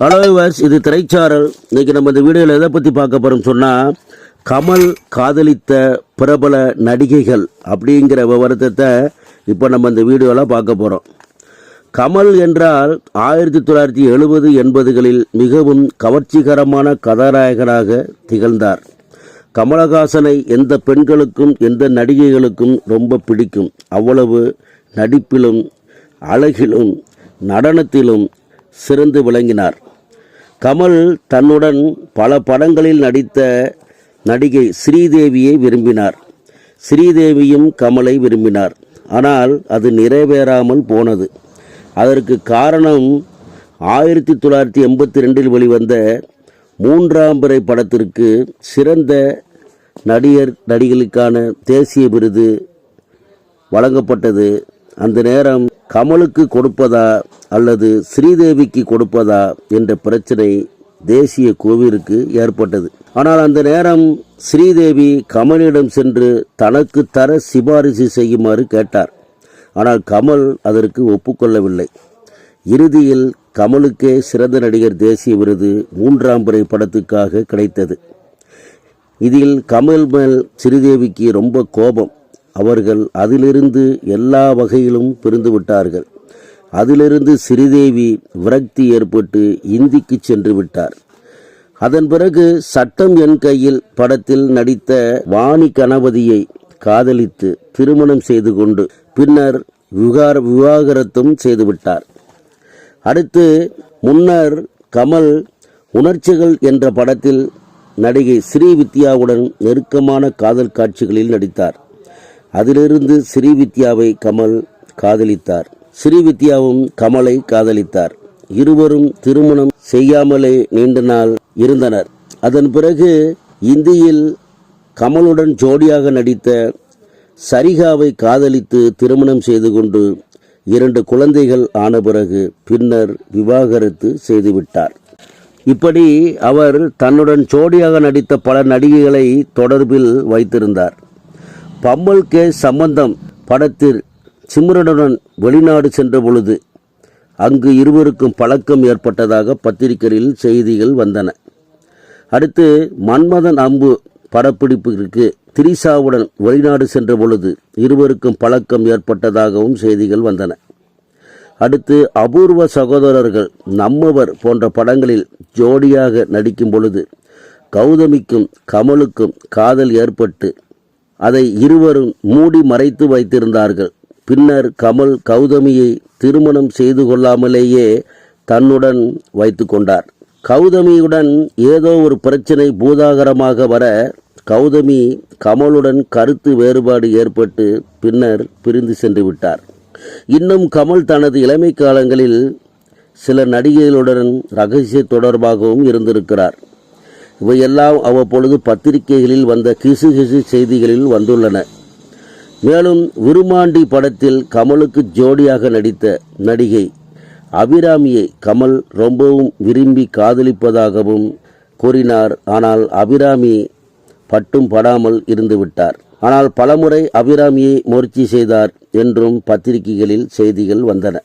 Hello was இது திரைச்சாரல். இன்னைக்கு நம்ம இந்த வீடியோவில் எதை பற்றி பார்க்க போகிறோம் சொன்னால் கமல் காதலித்த பிரபல நடிகைகள் அப்படிங்கிற விவரத்தை இப்போ நம்ம இந்த வீடியோவில் பார்க்க போகிறோம் கமல் என்றால் ஆயிரத்தி தொள்ளாயிரத்தி எழுபது எண்பதுகளில் மிகவும் கவர்ச்சிகரமான கதாநாயகனாக திகழ்ந்தார். கமலஹாசனை எந்த பெண்களுக்கும் எந்த நடிகைகளுக்கும் ரொம்ப பிடிக்கும். அவ்வளவு நடிப்பிலும் அழகிலும் நடனத்திலும் சிறந்து விளங்கினார். கமல் தன்னுடன் பல படங்களில் நடித்த நடிகை ஸ்ரீதேவியை விரும்பினார். ஸ்ரீதேவியும் கமலை விரும்பினார். ஆனால் அது நிறைவேறாமல் போனது. அதற்கு காரணம் ஆயிரத்தி தொள்ளாயிரத்தி எண்பத்தி ரெண்டில் வெளிவந்த மூன்றாம் பிறை படத்திற்கு சிறந்த நடிகர் நடிகளுக்கான தேசிய விருது வழங்கப்பட்டது. அந்த நேரம் கமலுக்கு கொடுப்பதா அல்லது ஸ்ரீதேவிக்கு கொடுப்பதா என்ற பிரச்சனை தேசிய கோவிலுக்கு ஏற்பட்டது. ஆனால் அந்த நேரம் ஸ்ரீதேவி கமலிடம் சென்று தனக்கு தர சிபாரிசு செய்யுமாறு கேட்டார். ஆனால் கமல் அதற்கு ஒப்புக்கொள்ளவில்லை. இறுதியில் கமலுக்கே சிறந்த நடிகர் தேசிய விருது மூன்றாம் பிறை படத்துக்காக கிடைத்தது. இதில் கமல் மேல் ஸ்ரீதேவிக்கு ரொம்ப கோபம். அவர்கள் அதிலிருந்து எல்லா வகையிலும் பிரிந்து விட்டார்கள். அதிலிருந்து ஸ்ரீதேவி விரக்தி ஏற்பட்டு இந்திக்கு சென்று விட்டார். அதன் பிறகு சட்டம் என் கையில் படத்தில் நடித்த வாணி கணபதியை காதலித்து திருமணம் செய்து கொண்டு பின்னர் விகார விவாகரத்தும் செய்துவிட்டார் அடுத்து முன்னர் கமல் உணர்ச்சிகள் என்ற படத்தில் நடிகை ஸ்ரீவித்யாவுடன் நெருக்கமான காதல் காட்சிகளில் நடித்தார். அதிலிருந்து ஸ்ரீவித்யாவை கமல் காதலித்தார். ஸ்ரீவித்யாவும் கமலை காதலித்தார். இருவரும் திருமணம் செய்யாமலே நீண்ட நாள் இருந்தனர். அதன் பிறகு இந்தியில் கமலுடன் ஜோடியாக நடித்த சரிகாவை காதலித்து திருமணம் செய்து கொண்டு இரண்டு குழந்தைகள் ஆன பிறகு பின்னர் விவாகரத்து செய்துவிட்டார். இப்படி அவர் தன்னுடன் ஜோடியாக நடித்த பல நடிகைகளை தொடர்பில் வைத்திருந்தார். பம்மல் கே சம்பந்தம் படத்தில் சிம்ரனுடன் வெளிநாடு சென்ற பொழுது அங்கு இருவருக்கும் பழக்கம் ஏற்பட்டதாக பத்திரிகைகளில் செய்திகள் வந்தன. அடுத்து மன்மதன் அம்பு படப்பிடிப்பிற்கு திரிசாவுடன் வெளிநாடு சென்ற பொழுது இருவருக்கும் பழக்கம் ஏற்பட்டதாகவும் செய்திகள் வந்தன. அடுத்து அபூர்வ சகோதரர்கள் நம்மவர் போன்ற படங்களில் ஜோடியாக நடிக்கும் பொழுது கௌதமிக்கும் கமலுக்கும் காதல் ஏற்பட்டு அதை இருவரும் மூடி மறைத்து வைத்திருந்தார்கள். பின்னர் கமல் கௌதமியை திருமணம் செய்து கொள்ளாமலேயே தன்னுடன் வைத்து கொண்டார். கௌதமியுடன் ஏதோ ஒரு பிரச்சனை பூதாகரமாக வர கௌதமி கமலுடன் கருத்து வேறுபாடு ஏற்பட்டு பின்னர் பிரிந்து சென்று விட்டார். இன்னும் கமல் தனது இளமை காலங்களில் சில நடிகைகளுடன் ரகசிய தொடர்பாகவும் இருந்திருக்கிறார். இவையெல்லாம் அவ்வப்பொழுது பத்திரிகைகளில் வந்த கிசு கிசு செய்திகளில் வந்துள்ளன. மேலும் விருமாண்டி படத்தில் கமலுக்கு ஜோடியாக நடித்த நடிகை அபிராமியை கமல் ரொம்பவும் விரும்பி காதலிப்பதாகவும் கூறினார். ஆனால் அபிராமி பட்டும் படாமல் இருந்துவிட்டார் ஆனால் பலமுறை அபிராமியை முயற்சி செய்தார் என்றும் பத்திரிகைகளில் செய்திகள் வந்தன.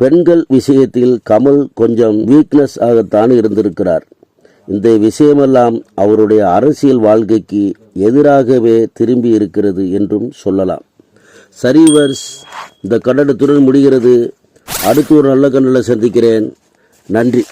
பெண்கள் விஷயத்தில் கமல் கொஞ்சம் வீக்னஸ் ஆகத்தான் இருந்திருக்கிறார். இந்த விஷயமெல்லாம் அவருடைய அரசியல் வாழ்க்கைக்கு எதிராகவே திரும்பி இருக்கிறது என்றும் சொல்லலாம். சரிவர்ஸ் இந்த கண்டனத்துடன் முடிகிறது. அடுத்து ஒரு நல்ல கண்ணில் சந்திக்கிறேன். நன்றி.